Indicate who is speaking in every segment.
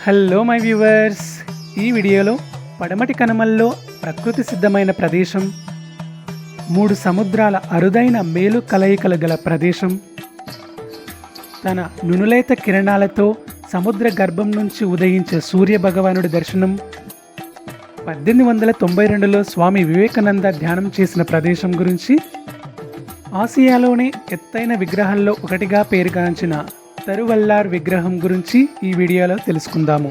Speaker 1: Hello my viewers ఈ వీడియోలో పడమటి కనుమల్లో ప్రకృతి సిద్ధమైన ప్రదేశం మూడు సముద్రాల అరుదైన మేలు కలయికలు గల ప్రదేశం తన నునులేత కిరణాలతో సముద్ర గర్భం నుంచి ఉదయించే సూర్య భగవానుడి దర్శనం పద్దెనిమిది వందల తొంభై రెండులో స్వామి వివేకానంద ధ్యానం చేసిన ప్రదేశం గురించి ఆసియాలోనే ఎత్తైన విగ్రహాల్లో ఒకటిగా పేరుగాంచిన సరువల్లార్ విగ్రహం గురించి ఈ వీడియోలో తెలుసుకుందాము.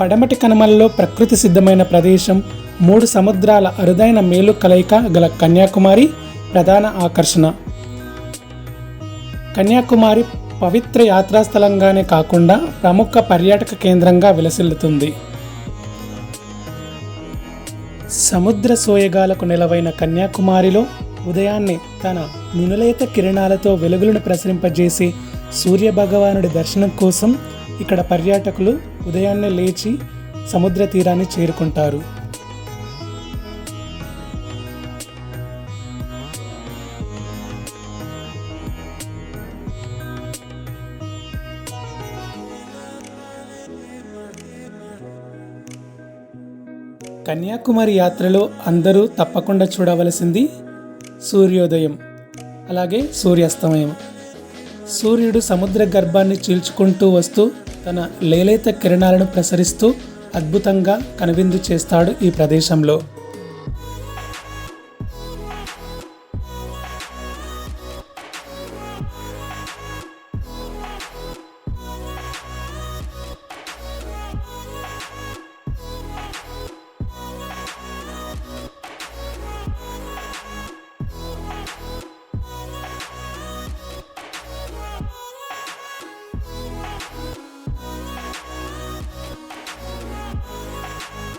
Speaker 1: పడమటి కనుమలలో ప్రకృతి సిద్ధమైన ప్రదేశం మూడు సముద్రాల అరుదైన మేలు కలయిక గల కన్యాకుమారి ప్రధాన ఆకర్షణ. కన్యాకుమారి పవిత్ర యాత్రాస్థలంగానే కాకుండా ప్రముఖ పర్యాటక కేంద్రంగా విలసిల్లుతుంది. సముద్ర సోయగాలకు నెలవైన కన్యాకుమారిలో ఉదయాన్నే తన నునులేత కిరణాలతో వెలుగులను ప్రసరింపజేసి సూర్య భగవానుడి దర్శనం కోసం ఇక్కడ పర్యాటకులు ఉదయాన్నే లేచి సముద్ర తీరాన్ని చేరుకుంటారు. కన్యాకుమారి యాత్రలో అందరూ తప్పకుండా చూడవలసింది సూర్యోదయం అలాగే సూర్యాస్తమయం. సూర్యుడు సముద్ర గర్భాన్ని చీల్చుకుంటూ వస్తూ తన లేలేత కిరణాలను ప్రసరిస్తూ అద్భుతంగా కనువిందు చేస్తాడు ఈ ప్రదేశంలో.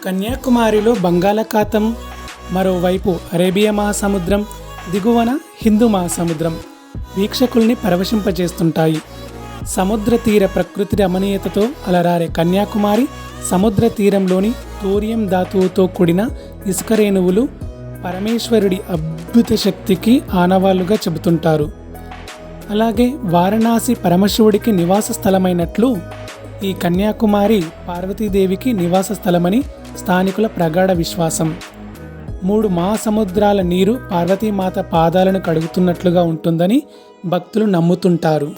Speaker 1: కన్యాకుమారిలో బంగాళాఖాతం మరోవైపు అరేబియా మహాసముద్రం దిగువన హిందూ మహాసముద్రం వీక్షకుల్ని పరవశింపజేస్తుంటాయి. సముద్ర తీర ప్రకృతి రమణీయతతో అలరారే కన్యాకుమారి సముద్ర తీరంలోని తోరియం ధాతువుతో కూడిన ఇసుకరేణువులు పరమేశ్వరుడి అద్భుత శక్తికి ఆనవాళ్ళుగా చెబుతుంటారు. అలాగే వారణాసి పరమశివుడికి నివాస స్థలమైనట్లు ఈ కన్యాకుమారి పార్వతీదేవికి నివాస స్థలమని స్థానికుల ప్రగాఢ విశ్వాసం. మూడు మహాసముద్రాల నీరు పార్వతీమాత పాదాలను కడుగుతున్నట్లుగా ఉంటుందని భక్తులు నమ్ముతుంటారు.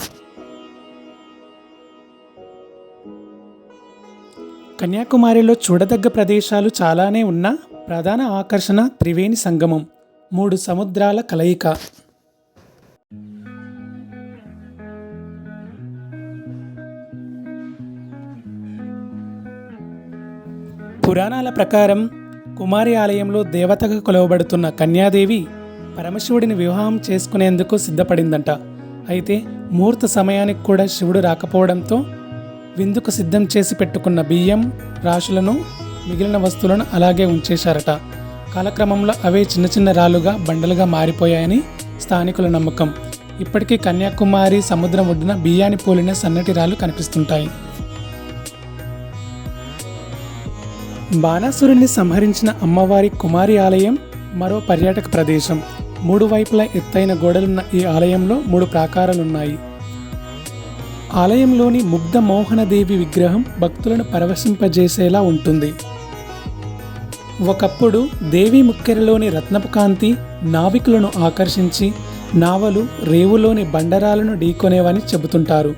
Speaker 1: కన్యాకుమారిలో చూడదగ్గ ప్రదేశాలు చాలానే ఉన్నా ప్రధాన ఆకర్షణ త్రివేణి సంగమం మూడు సముద్రాల కలయిక. పురాణాల ప్రకారం కుమారి ఆలయంలో దేవతగా కొలవబడుతున్న కన్యాదేవి పరమశివుడిని వివాహం చేసుకునేందుకు సిద్ధపడిందంట. అయితే ముహూర్త సమయానికి కూడా శివుడు రాకపోవడంతో విందుకు సిద్ధం చేసి పెట్టుకున్న బియ్యం రాశులను మిగిలిన వస్తువులను అలాగే ఉంచేశారట. కాలక్రమంలో అవే చిన్న చిన్న రాళ్ళుగా బండలుగా మారిపోయాయని స్థానికుల నమ్మకం. ఇప్పటికీ కన్యాకుమారి సముద్రం ఒడ్డున బియ్యాన్ని పోలిన సన్నటి రాళ్ళు కనిపిస్తుంటాయి. బాణాసురుణ్ణి సంహరించిన అమ్మవారి కుమారి ఆలయం మరో పర్యాటక ప్రదేశం. మూడు వైపులా ఎత్తైన గోడలున్న ఈ ఆలయంలో మూడు ప్రాకారాలున్నాయి. ఆలయంలోని ముగ్ధ మోహనదేవి విగ్రహం భక్తులను పరవశింపజేసేలా ఉంటుంది. ఒకప్పుడు దేవి ముక్కెరలోని రత్నపు కాంతి నావికులను ఆకర్షించి నావలు రేవులోని బండరాలను ఢీకొనేవని చెబుతుంటారు.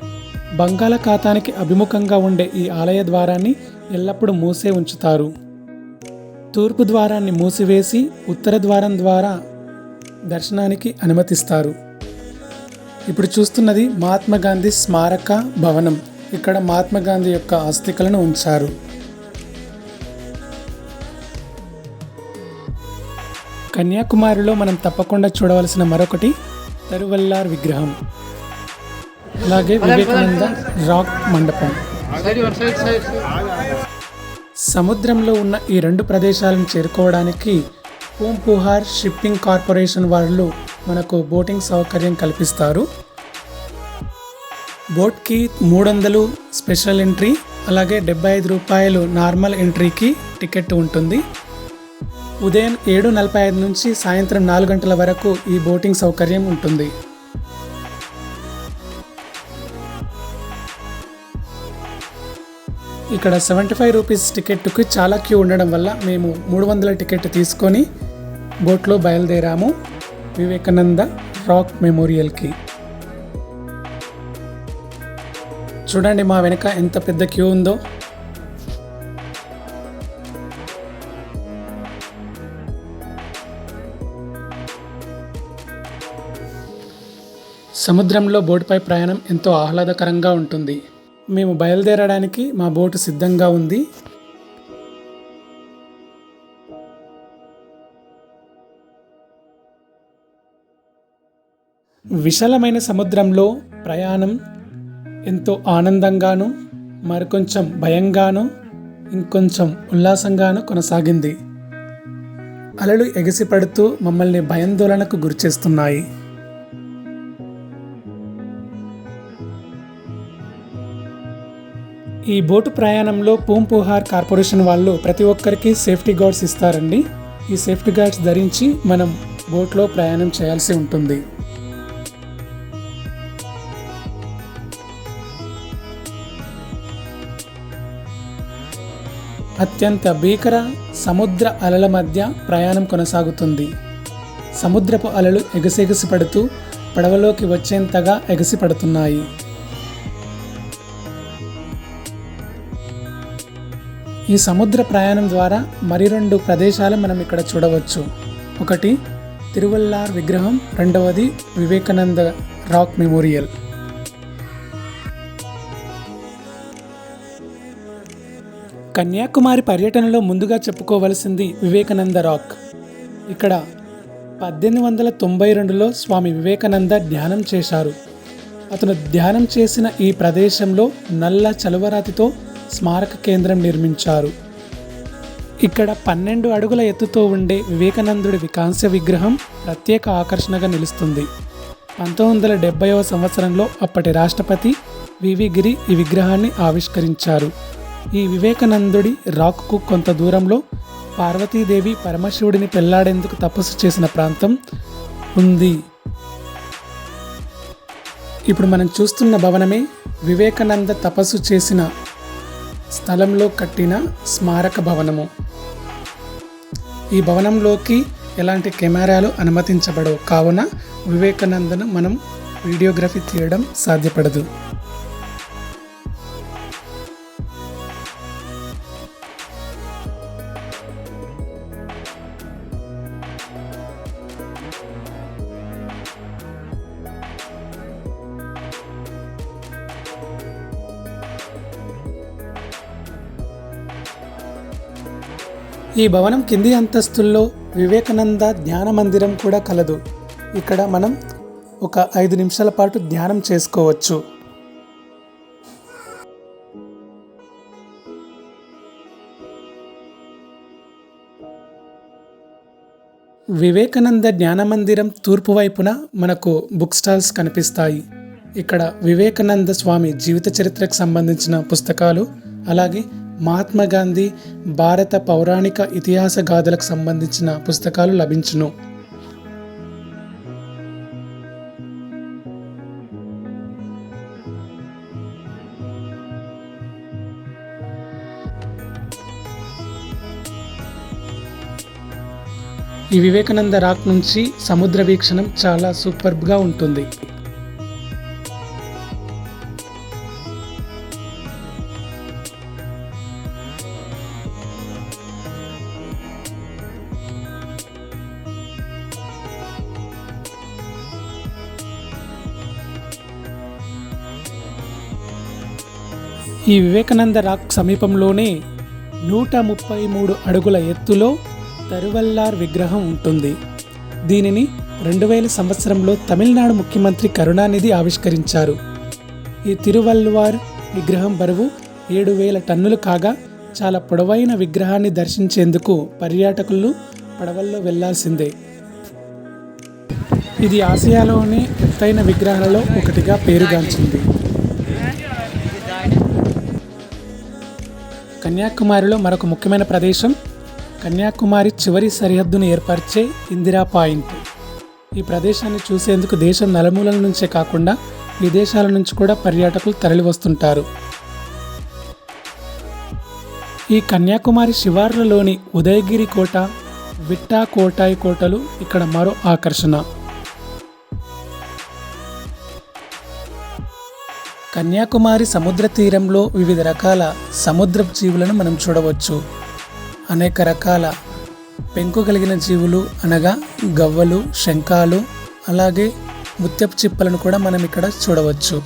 Speaker 1: బంగాళాఖాతానికి అభిముఖంగా ఉండే ఈ ఆలయ ద్వారాన్ని ఎల్లప్పుడూ మూసే ఉంచుతారు. తూర్పు ద్వారాన్ని మూసివేసి ఉత్తర ద్వారం ద్వారా దర్శనానికి అనుమతిస్తారు. ఇప్పుడు చూస్తున్నది మహాత్మా గాంధీ స్మారక భవనం. ఇక్కడ మహాత్మా గాంధీ యొక్క అస్థికలను ఉంచారు. కన్యాకుమారిలో మనం తప్పకుండా చూడవలసిన మరొకటి తరువల్లార్ విగ్రహం. అలాగే వివేకానంద రాక్ మండపం. సముద్రంలో ఉన్న ఈ రెండు ప్రదేశాలను చేరుకోవడానికి పూంపుహార్ షిప్పింగ్ కార్పొరేషన్ వాళ్ళు మనకు బోటింగ్ సౌకర్యం కల్పిస్తారు. బోట్కి మూడు వందలు స్పెషల్ ఎంట్రీ అలాగే డెబ్బై ఐదు రూపాయలు నార్మల్ ఎంట్రీకి టికెట్ ఉంటుంది. ఉదయం ఏడు నలభై ఐదు నుంచి సాయంత్రం నాలుగు గంటల వరకు ఈ బోటింగ్ సౌకర్యం ఉంటుంది. ఇక్కడ సెవెంటీ ఫైవ్ రూపీస్ టికెట్కి చాలా క్యూ ఉండడం వల్ల మేము మూడు వందల టికెట్ తీసుకొని బోట్లో బయలుదేరాము. వివేకానంద రాక్ మెమోరియల్కి. చూడండి మా వెనక ఎంత పెద్ద క్యూ ఉందో. సముద్రంలో బోటుపై ప్రయాణం ఎంతో ఆహ్లాదకరంగా ఉంటుంది. మేము బయలుదేరడానికి మా బోటు సిద్ధంగా ఉంది. విశాలమైన సముద్రంలో ప్రయాణం ఎంతో ఆనందంగాను మరికొంచెం భయంగాను ఇంకొంచెం ఉల్లాసంగాను కొనసాగింది. అలలు ఎగిసిపడుతూ మమ్మల్ని భయాందోళనకు గురిచేస్తున్నాయి. ఈ బోటు ప్రయాణంలో పూంపుహార్ కార్పొరేషన్ వాళ్ళు ప్రతి ఒక్కరికి సేఫ్టీ గార్డ్స్ ఇస్తారండి. ఈ సేఫ్టీ గార్డ్స్ ధరించి మనం బోట్లో ప్రయాణం చేయాల్సి ఉంటుంది. అత్యంత భీకర సముద్ర అలల మధ్య ప్రయాణం కొనసాగుతుంది. సముద్రపు అలలు ఎగసెగసి పడుతూ పడవలోకి వచ్చేంతగా ఎగసిపడుతున్నాయి. ఈ సముద్ర ప్రయాణం ద్వారా మరి రెండు ప్రదేశాలు మనం ఇక్కడ చూడవచ్చు. ఒకటి తిరువల్లార్ విగ్రహం. రెండవది వివేకానంద రాక్ మెమోరియల్. కన్యాకుమారి పర్యటనలో ముందుగా చెప్పుకోవలసింది వివేకానంద రాక్. ఇక్కడ పద్దెనిమిది వందల తొంభై రెండులో స్వామి వివేకానంద ధ్యానం చేశారు. అతను ధ్యానం చేసిన ఈ ప్రదేశంలో నల్ల చలువరాతితో స్మారక కేంద్రం నిర్మించారు. ఇక్కడ పన్నెండు అడుగుల ఎత్తుతో ఉండే వివేకానందుడి వికాంస్య విగ్రహం ప్రత్యేక ఆకర్షణగా నిలుస్తుంది. పంతొమ్మిది వందల డెబ్బైవ సంవత్సరంలో అప్పటి రాష్ట్రపతి వివి గిరి ఈ విగ్రహాన్ని ఆవిష్కరించారు. ఈ వివేకానందుడి రాక్కు కొంత దూరంలో పార్వతీదేవి పరమశివుడిని పెళ్ళాడేందుకు తపస్సు చేసిన ప్రాంతం ఉంది. ఇప్పుడు మనం చూస్తున్న భవనమే వివేకానంద తపస్సు చేసిన స్థలంలో కట్టిన స్మారక భవనము. ఈ భవనంలోకి ఎలాంటి కెమెరాలు అనుమతించబడవు. కావున వివేకానందను మనం వీడియోగ్రఫీ తీయడం సాధ్యపడదు. ఈ భవనం కింది అంతస్తుల్లో వివేకానంద ధ్యాన మందిరం కూడా కలదు. ఇక్కడ మనం ఒక ఐదు నిమిషాల పాటు ధ్యానం చేసుకోవచ్చు. వివేకానంద జ్ఞాన మందిరం తూర్పు వైపున మనకు బుక్ స్టాల్స్ కనిపిస్తాయి. ఇక్కడ వివేకానంద స్వామి జీవిత చరిత్రకు సంబంధించిన పుస్తకాలు అలాగే మహాత్మా గాంధీ భారత పౌరాణిక ఇతిహాస గాథలకు సంబంధించిన పుస్తకాలు లభించును. ఈ వివేకానంద రాక్ నుంచి సముద్ర వీక్షణం చాలా సూపర్బ్గా ఉంటుంది. ఈ వివేకానంద రాక్ సమీపంలోనే నూట ముప్పై మూడు అడుగుల ఎత్తులో తరువల్లార్ విగ్రహం ఉంటుంది. దీనిని రెండు వేల సంవత్సరంలో తమిళనాడు ముఖ్యమంత్రి కరుణానిధి ఆవిష్కరించారు. ఈ తిరువల్లువార్ విగ్రహం బరువు ఏడు వేల టన్నులు కాగా చాలా పొడవైన విగ్రహాన్ని దర్శించేందుకు పర్యాటకులు పడవల్లో వెళ్ళాల్సిందే. ఇది ఆసియాలోని ఎత్తైన విగ్రహాలలో ఒకటిగా పేరుగాంచింది. కన్యాకుమారిలో మరొక ముఖ్యమైన ప్రదేశం కన్యాకుమారి చివరి సరిహద్దును ఏర్పరిచే ఇందిరా పాయింట్. ఈ ప్రదేశాన్ని చూసేందుకు దేశం నలుమూలల నుంచే కాకుండా విదేశాల నుంచి కూడా పర్యాటకులు తరలివస్తుంటారు. ఈ కన్యాకుమారి శివార్లలోని ఉదయగిరి కోట విట్టా కోటాయి కోటలు ఇక్కడ మరో ఆకర్షణ. కన్యాకుమారి సముద్ర తీరంలో వివిధ రకాల సముద్రపు జీవులను మనం చూడవచ్చు. అనేక రకాల పెంకు కలిగిన జీవులు అనగా గవ్వలు శంఖాలు అలాగే ముత్యపు చిప్పలను కూడా మనం ఇక్కడ చూడవచ్చు.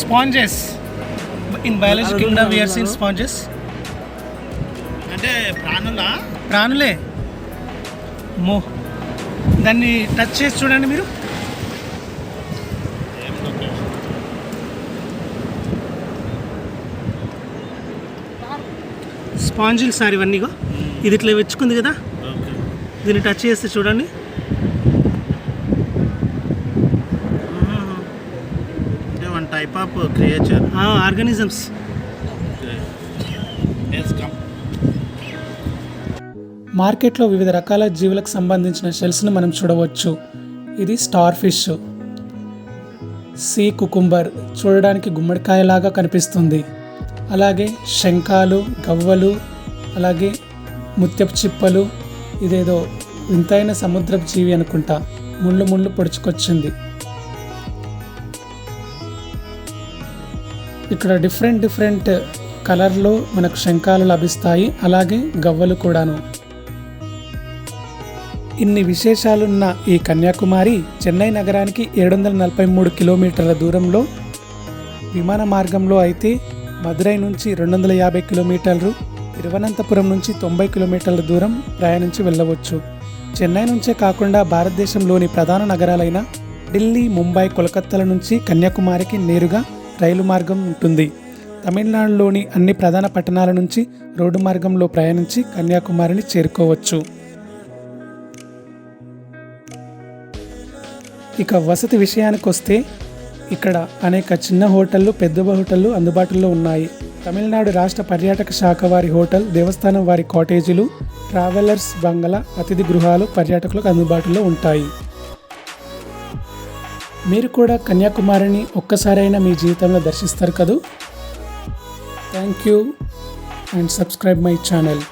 Speaker 2: Sponges in biology kingdom we are seeing sponges.
Speaker 3: అంటే ప్రాణులా?
Speaker 2: ప్రాణులే. మో. దాన్ని టచ్ చేసి చూడండి మీరు. స్పాంజిల్ సార్ ఇవన్నీ ఇగో. ఇది ఇట్లా వెచ్చుకుంది కదా?
Speaker 3: ఓకే.
Speaker 2: దీన్ని టచ్ చేస్తే చూడండి.
Speaker 3: టైప్ ఆఫ్ క్రియేచర్
Speaker 2: ఆర్గానిజమ్స్
Speaker 1: మార్కెట్లో వివిధ రకాల జీవులకు సంబంధించిన షెల్స్ను మనం చూడవచ్చు. ఇది స్టార్ ఫిష్ సీ కుకుంబర్ చూడడానికి గుమ్మడికాయలాగా కనిపిస్తుంది. అలాగే శంఖాలు గవ్వలు అలాగే ముత్యపు చిప్పలు ఇదేదో వింతైన సముద్రపు జీవి అనుకుంటా. ముళ్ళు ముళ్ళు పొడుచుకొచ్చింది. ఇక్కడ డిఫరెంట్ డిఫరెంట్ కలర్లో మనకు శంఖాలు లభిస్తాయి అలాగే గవ్వలు కూడాను. ఇన్ని విశేషాలున్న ఈ కన్యాకుమారి చెన్నై నగరానికి ఏడు వందల నలభై మూడు కిలోమీటర్ల దూరంలో విమాన మార్గంలో అయితే మదురై నుంచి రెండు వందల యాభై కిలోమీటర్లు తిరువనంతపురం నుంచి తొంభై కిలోమీటర్ల దూరం ప్రయాణించి వెళ్ళవచ్చు. చెన్నై నుంచే కాకుండా భారతదేశంలోని ప్రధాన నగరాలైన ఢిల్లీ ముంబై కోల్కత్తాల నుంచి కన్యాకుమారికి నేరుగా రైలు మార్గం ఉంటుంది. తమిళనాడులోని అన్ని ప్రధాన పట్టణాల నుంచి రోడ్డు మార్గంలో ప్రయాణించి కన్యాకుమారిని చేరుకోవచ్చు. ఇక వసతి విషయానికి వస్తే ఇక్కడ అనేక చిన్న హోటళ్ళు పెద్ద హోటళ్ళు అందుబాటులో ఉన్నాయి. తమిళనాడు రాష్ట్ర పర్యాటక శాఖ వారి హోటల్ దేవస్థానం వారి కాటేజీలు ట్రావెలర్స్ బంగళా అతిథి గృహాలు పర్యాటకులకు అందుబాటులో ఉంటాయి. మీరు కూడా కన్యాకుమారిని ఒక్కసారైనా మీ జీవితంలో దర్శిస్తారు కదూ? Thank you and subscribe my channel